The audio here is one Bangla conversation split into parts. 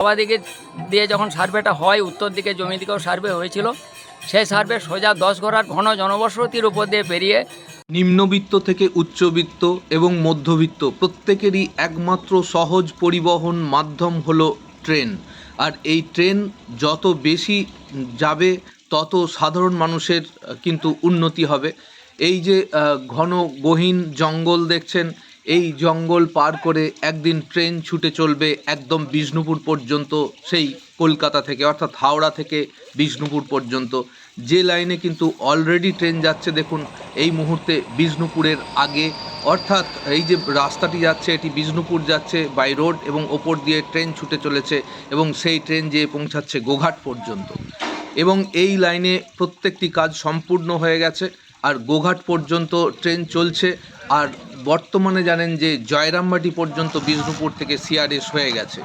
দিকে দিয়ে যখন সার্ভেটা হয়, উত্তর দিকে জমি দিকেও সার্ভে হয়েছিল। সেই সার্ভে সোজা দশ ঘোড়ার ঘন জনবসতির উপর দিয়ে পেরিয়ে নিম্নবিত্ত থেকে উচ্চবিত্ত এবং মধ্যবিত্ত প্রত্যেকেরই একমাত্র সহজ পরিবহন মাধ্যম হলো ট্রেন। আর এই ট্রেন যত বেশি যাবে, তত সাধারণ মানুষের কিন্তু উন্নতি হবে। এই যে ঘন গহীন জঙ্গল দেখছেন এই জঙ্গল পার করে একদিন ট্রেন ছুটে চলবে একদম বিষ্ণুপুর পর্যন্ত, সেই কলকাতা থেকে, অর্থাৎ হাওড়া থেকে বিষ্ণুপুর পর্যন্ত। যে লাইনে কিন্তু অলরেডি ট্রেন যাচ্ছে, দেখুন, এই মুহূর্তে বিষ্ণুপুরের আগে। অর্থাৎ এই যে রাস্তাটি যাচ্ছে, এটি বিষ্ণুপুর যাচ্ছে বাই রোড এবং ওপর দিয়ে ট্রেন ছুটে চলেছে এবং সেই ট্রেন যেয়ে পৌঁছাচ্ছে গোঘাট পর্যন্ত। এবং এই লাইনে প্রত্যেকটি কাজ সম্পূর্ণ হয়ে গেছে, আর গোঘাট পর্যন্ত ট্রেন চলছে, আর বর্তমানে জানেন যে জয়রামবাটি পর্যন্ত বিষ্ণুপুর থেকে সিআরএস হয়ে গেছে।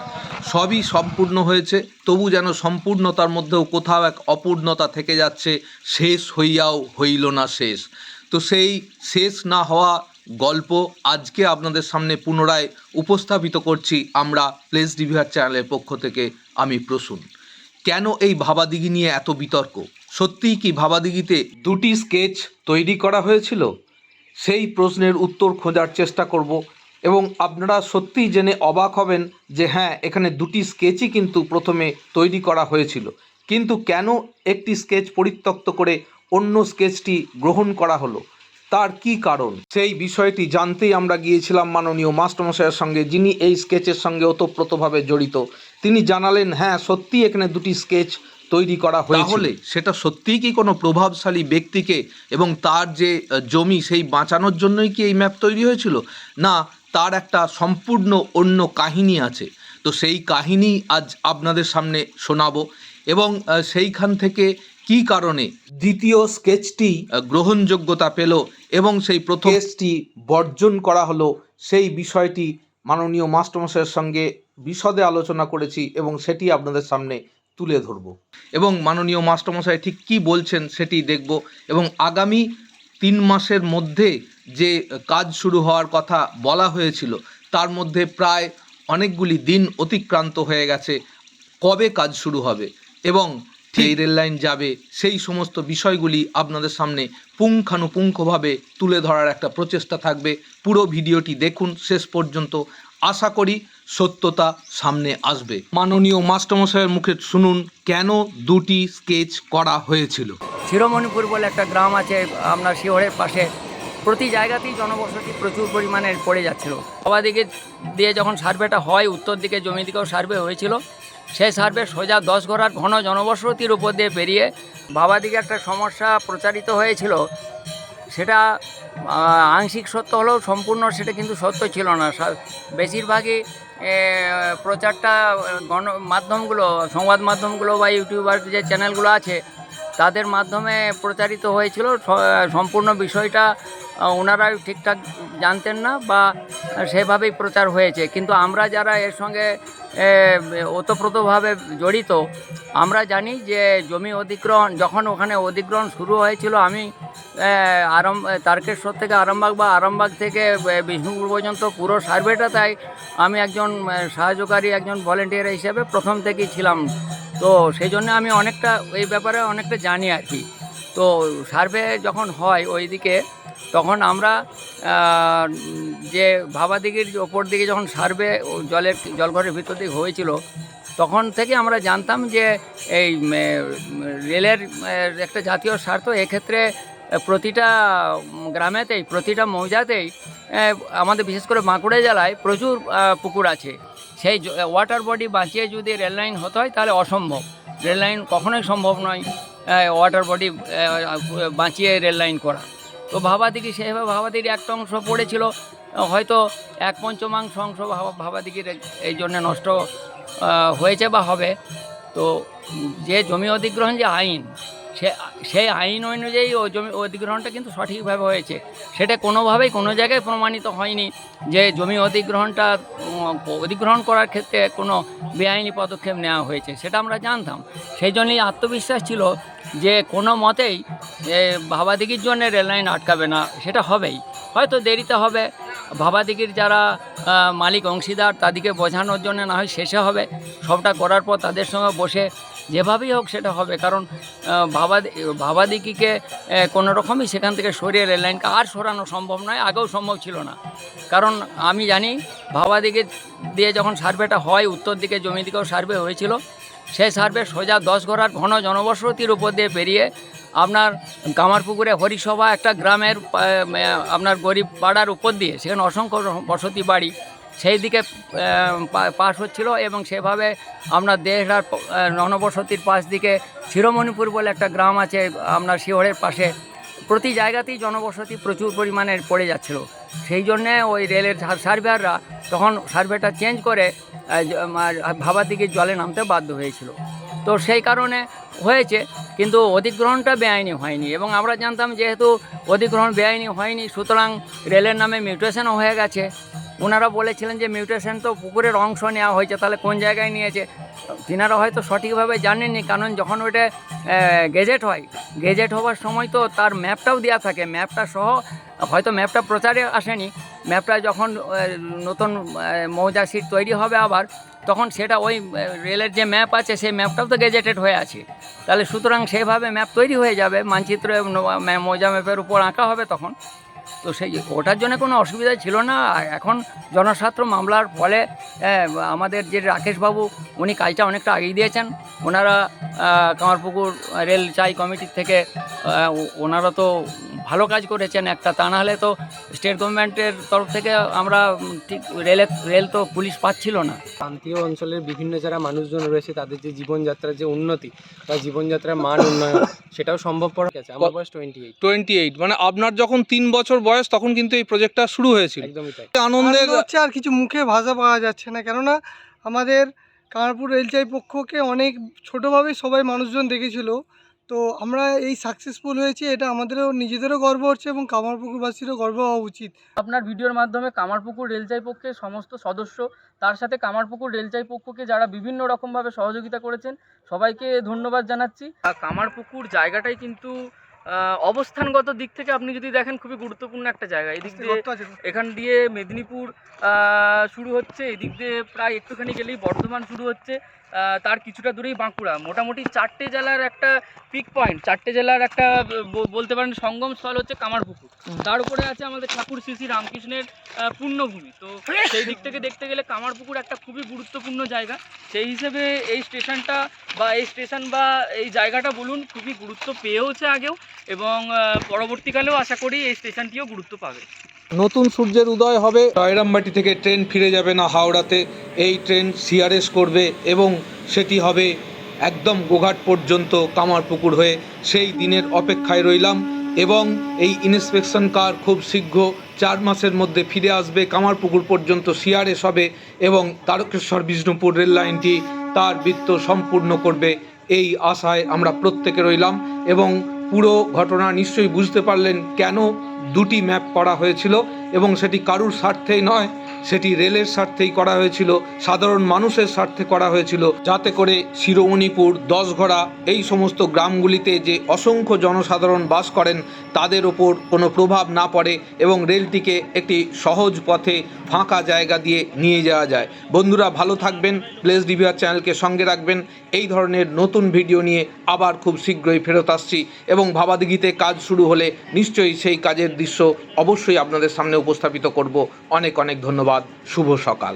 সবই সম্পূর্ণ হয়েছে, তবু যেন সম্পূর্ণতার মধ্যেও কোথাও এক অপূর্ণতা থেকে যাচ্ছে, শেষ হইয়াও হইল না শেষ। তো সেই শেষ না হওয়া গল্প আজকে আপনাদের সামনে পুনরায় উপস্থাপিত করছি আমরা প্লেস রিভিউয়ার চ্যানেলের পক্ষ থেকে, আমি প্রসূন। কেন এই ভাবাদিঘি নিয়ে এত বিতর্ক? সত্যিই কি ভাবাদিঘিতে দুটি স্কেচ তৈরি করা হয়েছিল? সেই প্রশ্নের উত্তর খোঁজার চেষ্টা করব এবং আপনারা সত্যিই জেনে অবাক হবেন যে হ্যাঁ এখানে দুটি স্কেচই কিন্তু প্রথমে তৈরি করা হয়েছিল। কিন্তু কেন একটি স্কেচ পরিত্যক্ত করে অন্য স্কেচটি গ্রহণ করা হলো? তার কি কারণ? সেই বিষয়টি জানতেই আমরা গিয়েছিলাম মাননীয় মাস্টারমশাইয়ের সঙ্গে, যিনি এই স্কেচের সঙ্গে ওতপ্রোতভাবে জড়িত। তিনি জানালেন হ্যাঁ সত্যি এখানে দুটি স্কেচ তৈরি করা হয়েছে তাহলে সেটা সত্যিই কি কোনো প্রভাবশালী ব্যক্তিকে এবং তার যে জমি সেই বাঁচানোর জন্যই কি এই ম্যাপ তৈরি হয়েছিল? না তার একটা সম্পূর্ণ অন্য কাহিনী আছে। তো সেই কাহিনী আজ আপনাদের সামনে শোনাবো এবং সেইখান থেকে কি কারণে দ্বিতীয় স্কেচটি গ্রহণযোগ্যতা পেল এবং সেই প্রথম স্কেচটি বর্জন করা হলো সেই বিষয়টি মাননীয় মাস্টারমশাইয়ের সঙ্গে বিশদে আলোচনা করেছি এবং সেটি আপনাদের সামনে তুলে ধরব। এবং মাননীয় মাস্টারমশাই ঠিক কী বলছেন সেটি দেখব এবং আগামী তিন মাসের মধ্যে যে কাজ শুরু হওয়ার কথা বলা হয়েছিল, তার মধ্যে প্রায় অনেকগুলি দিন অতিক্রান্ত হয়ে গেছে, কবে কাজ শুরু হবে এবং এই রেল লাইন যাবে, সেই সমস্ত বিষয়গুলি আপনাদের সামনে পুঙ্খানুপুঙ্খভাবে তুলে ধরার একটা প্রচেষ্টা থাকবে। পুরো ভিডিওটি দেখুন, শেষ পর্যন্ত আশা করি সত্যতা সামনে আসবে। মাননীয় মাস্টারমশাইয়ের মুখে শুনুন, কেন দুটি স্কেচ করা হয়েছিল? শিরোমণিপুর বলে একটা গ্রাম আছে আপনার শিহরের পাশে। প্রতি জায়গাতেই জনবসতি প্রচুর পরিমাণে পড়ে যাচ্ছিল। বাবা দিকে দিয়ে যখন সার্ভেটা হয়, উত্তর দিকে জমি দিকেও সার্ভে হয়েছিল। সেই সার্ভে সোজা দশ ঘোড়ার ঘন জনবসতির উপর দিয়ে পেরিয়ে বাবা দিকে একটা সমস্যা প্রচারিত হয়েছিল। সেটা আংশিক সত্য হলেও সম্পূর্ণ, সেটা কিন্তু সত্য ছিল না। বেশিরভাগই প্রচারটা গণ মাধ্যমগুলো সংবাদ মাধ্যমগুলো বা ইউটিউবার যে চ্যানেলগুলো আছে তাদের মাধ্যমে প্রচারিত হয়েছিল সম্পূর্ণ বিষয়টা ওনারা ঠিকঠাক জানতেন না বা সেভাবেই প্রচার হয়েছে। কিন্তু আমরা যারা এর সঙ্গে ওতপ্রোতভাবে জড়িত, আমরা জানি যে জমি অধিগ্রহণ, যখন ওখানে অধিগ্রহণ শুরু হয়েছিল, আমি আরাম তারকেশ্বর থেকে আরামবাগ বা আরামবাগ থেকে বিষ্ণুপুর পর্যন্ত পুরো সার্ভেটা, তাই আমি একজন সাহায্যকারী, একজন ভলেন্টিয়ার হিসেবে প্রথম থেকেই ছিলাম। তো সেই জন্য আমি অনেকটা এই ব্যাপারে অনেকটা জানি আর কি। তো সার্ভে যখন হয় ওইদিকে, তখন আমরা যে ভাবাদিঘির ওপর দিকে যখন সার্ভে জলের জলঘরের ভিতর দিকে হয়েছিল, তখন থেকে আমরা জানতাম যে এই রেলের একটা জাতীয় স্বার্থ, এক্ষেত্রে প্রতিটা গ্রামেতেই, প্রতিটা মৌজাতেই আমাদের বিশেষ করে বাঁকুড়া জেলায় প্রচুর পুকুর আছে। সেই ওয়াটার বডি বাঁচিয়ে যদি রেল লাইন হতে হয়, তাহলে অসম্ভব। রেল লাইন কখনোই সম্ভব নয় ওয়াটার বডি বাঁচিয়ে রেল লাইন করা। তো ভাবাদিঘি সেভাবে ভাবাদিঘির একটা অংশ পড়েছিল হয়তো এক পঞ্চমাংশ অংশ ভাবা- ভাবাদিঘির এই জন্য নষ্ট হয়েছে বা হবে। তো যে জমি অধিগ্রহণ যে আইন সে সেই আইন অনুযায়ী ও জমি অধিগ্রহণটা কিন্তু সঠিকভাবে হয়েছে। সেটা কোনোভাবেই কোনো জায়গায় প্রমাণিত হয়নি যে জমি অধিগ্রহণটা অধিগ্রহণ করার ক্ষেত্রে কোনো বেআইনি পদক্ষেপ নেওয়া হয়েছে সেটা আমরা জানতাম। সেই জন্যই আত্মবিশ্বাস ছিল যে কোনো মতেই এ, ভাবাদিঘির জন্য রেললাইন আটকাবে না সেটা হবেই। হয়তো দেরিতে হবে ভাবাদিগির যারা মালিক অংশীদার তাদেরকে বোঝানোর জন্য না হয় শেষে হবে সবটা করার পর তাদের সঙ্গে বসে যেভাবেই হোক সেটা হবে। কারণ আহ, ভাবা ভাবাদিগিকে কোনো রকমই সেখান থেকে সরিয়ে রেল লাইনকে আর সরানো সম্ভব নয় আগেও সম্ভব ছিল না। কারণ আমি জানি ভাবাদিকে দিয়ে যখন সার্ভেটা হয় উত্তর দিকে জমি দিকেও সার্ভে হয়েছিল। সেই সার্ভে সোজা দশ ঘোড়ার ঘন জনবসতির উপর দিয়ে পেরিয়ে আপনার কামারপুকুরে হরিসভা একটা গ্রামের আপনার গরিব পাড়ার উপর দিয়ে সেখানে অসংখ্য বসতি বাড়ি সেই দিকে পাশ হচ্ছিল এবং সেভাবে আপনার দেহরার জনবসতির পাশ দিকে শিরোমণিপুর বলে একটা গ্রাম আছে আপনার শিহরের পাশে। প্রতি জায়গাতেই জনবসতি প্রচুর পরিমাণে পড়ে যাচ্ছিল। সেই জন্যে ওই রেলের সার্ভেয়াররা তখন সার্ভেটা চেঞ্জ করে ভাবার দিকে জলে নামতে বাধ্য হয়েছিল। তো সেই কারণে হয়েছে, কিন্তু অধিগ্রহণটা বেআইনি হয়নি এবং আমরা জানতাম যেহেতু অধিগ্রহণ বেআইনি হয়নি, সুতরাং রেলের নামে মিউটেশনও হয়ে গেছে। ওনারা বলেছিলেন যে মিউটেশন তো পুকুরের অংশ নেওয়া হয়েছে, তাহলে কোন জায়গায় নিয়েছে? তিনারা হয়তো সঠিকভাবে জানেননি, কারণ যখন ওটা গেজেট হয় গেজেট হওয়ার সময় তো তার ম্যাপটাও দেওয়া থাকে ম্যাপটা সহ, হয়তো ম্যাপটা প্রচারে আসেনি ম্যাপটা যখন নতুন মৌজা সিট তৈরি হবে আবার, তখন সেটা ওই রেলের যে ম্যাপ আছে, সেই ম্যাপটাও তো গেজেটেড হয়ে আছে। তাহলে সুতরাং সেভাবে ম্যাপ তৈরি হয়ে যাবে, মানচিত্র মৌজা ম্যাপের উপর আঁকা হবে তখন। তো সেই ওটার জন্য কোনো অসুবিধা ছিল না। এখন জনস্বার্থ মামলার ফলে আমাদের যে রাকেশবাবু, উনি কাজটা অনেকটা আগিয়ে দিয়েছেন। ওনারা কামারপুকুর রেল চাই কমিটির থেকে ওনারা তো ভালো কাজ করেছেন একটা তা নাহলে তো স্টেট গভর্নমেন্টের তরফ থেকে আমরা ঠিক রেলের রেল তো পুলিশ পাচ্ছিল না। প্রান্তীয় অঞ্চলের বিভিন্ন যারা মানুষজন রয়েছে তাদের যে জীবনযাত্রার যে উন্নতি বা জীবনযাত্রার মান উন্নয়ন সেটাও সম্ভব সম্ভবপর আছে আমার বয়স টোয়েন্টি এইট টোয়েন্টি এইট মানে আপনার যখন তিন বছর বয়স তখন কিন্তু এই প্রজেক্টটা শুরু হয়েছিল। একদমই তাই। আনন্দের আনন্দ হচ্ছে আর কিছু মুখে ভাষা পাওয়া যাচ্ছে না কেননা আমাদের কামারপুর রেলচাই পক্ষকে অনেক ছোটোভাবেই সবাই মানুষজন দেখেছিল। তো আমরা এই সাকসেসফুল হয়েছি এটা আমাদেরও নিজেদেরও গর্ব হচ্ছে এবং কামারপুকুরবাসীরও গর্ব হওয়া উচিত। আপনার ভিডিওর মাধ্যমে কামারপুকুর রেলচাই পক্ষের সমস্ত সদস্য তার সাথে কামারপুকুর রেলচাই পক্ষকে যারা বিভিন্ন রকমভাবে সহযোগিতা করেছেন সবাইকে ধন্যবাদ জানাচ্ছি। আর কামারপুকুর জায়গাটাই কিন্তু অবস্থানগত দিক থেকে আপনি যদি দেখেন খুবই গুরুত্বপূর্ণ একটা জায়গা। এদিক দিয়ে এখান দিয়ে মেদিনীপুর শুরু হচ্ছে এদিক দিয়ে প্রায় একটুখানি গেলেই বর্ধমান শুরু হচ্ছে। তার কিছুটা দূরেই বাঁকুড়া। মোটামুটি চারটে জেলার একটা পিক পয়েন্ট চারটে জেলার একটা বলতে পারেন সঙ্গম স্থল হচ্ছে কামারপুকুর। তার উপরে আছে আমাদের ঠাকুর শ্রী শ্রী রামকৃষ্ণের পুণ্যভূমি। তো সেই দিক থেকে দেখতে গেলে কামারপুকুর একটা খুবই গুরুত্বপূর্ণ জায়গা। সেই হিসেবে এই স্টেশনটা বা এই স্টেশন বা এই জায়গাটা বলুন খুবই গুরুত্ব পেয়েওছে আগেও এবং পরবর্তীকালেও আশা করি এই স্টেশনটিও গুরুত্ব পাবে। নতুন সূর্যের উদয় হবে। জয়রামবাটি থেকে ট্রেন ফিরে যাবে না হাওড়াতে। এই ট্রেন সিআরএস করবে এবং সেটি হবে একদম গোঘাট পর্যন্ত কামারপুকুর হয়ে। সেই দিনের অপেক্ষায় রইলাম এবং এই ইন্সপেকশন কার খুব শীঘ্র চার মাসের মধ্যে ফিরে আসবে। কামারপুকুর পর্যন্ত সিআরএস হবে এবং তারকেশ্বর বিষ্ণুপুর রেল লাইনটি তার বৃত্ত সম্পূর্ণ করবে। এই আশায় আমরা প্রত্যেকে রইলাম এবং পুরো ঘটনা নিশ্চয়ই বুঝতে পারলেন কেন দুটি ম্যাপ করা হয়েছিল এবং সেটি কারুর স্বার্থেই নয়, সেটি রেলের স্বার্থেই করা হয়েছিল, সাধারণ মানুষের স্বার্থে করা হয়েছিল। যাতে করে শিরোমণিপুর, দশঘড়া এই সমস্ত গ্রামগুলিতে যে অসংখ্য জনসাধারণ বাস করেন, তাদের ওপর কোনো প্রভাব না পড়ে এবং রেলটিকে একটি সহজ পথে ফাঁকা জায়গা দিয়ে নিয়ে যাওয়া যায়। বন্ধুরা, ভালো থাকবেন। প্লেস ডিভিআর চ্যানেলকে সঙ্গে রাখবেন। এই ধরনের নতুন ভিডিও নিয়ে আবার খুব শীঘ্রই ফেরত আসছি এবং ভাবাদিঘিতে কাজ শুরু হলে নিশ্চয়ই সেই কাজের দৃশ্য অবশ্যই আপনাদের সামনে উপস্থাপিত করব। অনেক অনেক ধন্যবাদ। শুভ সকাল।